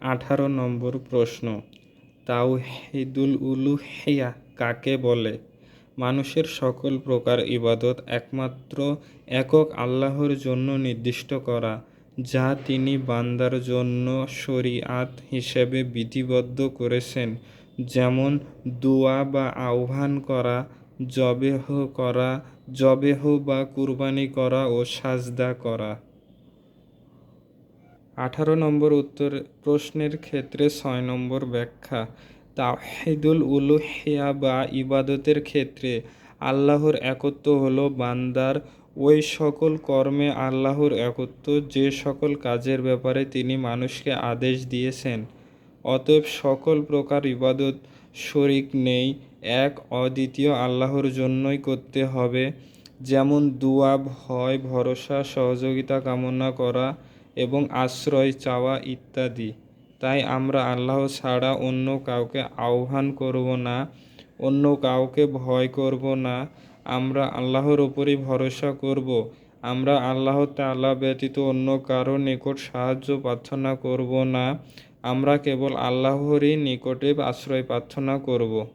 আঠারো নম্বর প্রশ্ন, তাওহিদুল উলুহিয়া কাকে বলে? মানুষের সকল প্রকার ইবাদত একমাত্র একক আল্লাহর জন্য নির্দিষ্ট করা, যা তিনি বান্দার জন্য শরিআত হিসেবে বিধিবদ্ধ করেছেন, যেমন দোয়া বা আহ্বান করা, জবেহ করা, জবেহ বা কুরবানি করা ও সাজদা করা। আঠারো নম্বর উত্তর, প্রশ্নের ক্ষেত্রে ছয় নম্বর ব্যাখ্যা। তাওহিদুল উলুহিয়া বা ইবাদতের ক্ষেত্রে আল্লাহর একত্ব হলো বান্দার ওই সকল কর্মে আল্লাহর একত্ব, যে সকল কাজের ব্যাপারে তিনি মানুষকে আদেশ দিয়েছেন। অতএব সকল প্রকার ইবাদত শরিক নেই, এক অদ্বিতীয় আল্লাহর জন্যই করতে হবে। যেমন দুয়া ভয় ভরসা, সহযোগিতা কামনা করা এবং আশ্রয়, চাওয়া ইত্যাদি। তাই আমরা আল্লাহ ছাড়া অন্য কাউকে আহ্বান করব না, অন্য কাউকে ভয় করব না। আমরা আল্লাহর উপরই ভরসা করব। আমরা আল্লাহ তাআলা ব্যতীত অন্য কারও নিকট সাহায্য প্রার্থনা করব না। আমরা কেবল আল্লাহরই নিকটে আশ্রয় প্রার্থনা করব।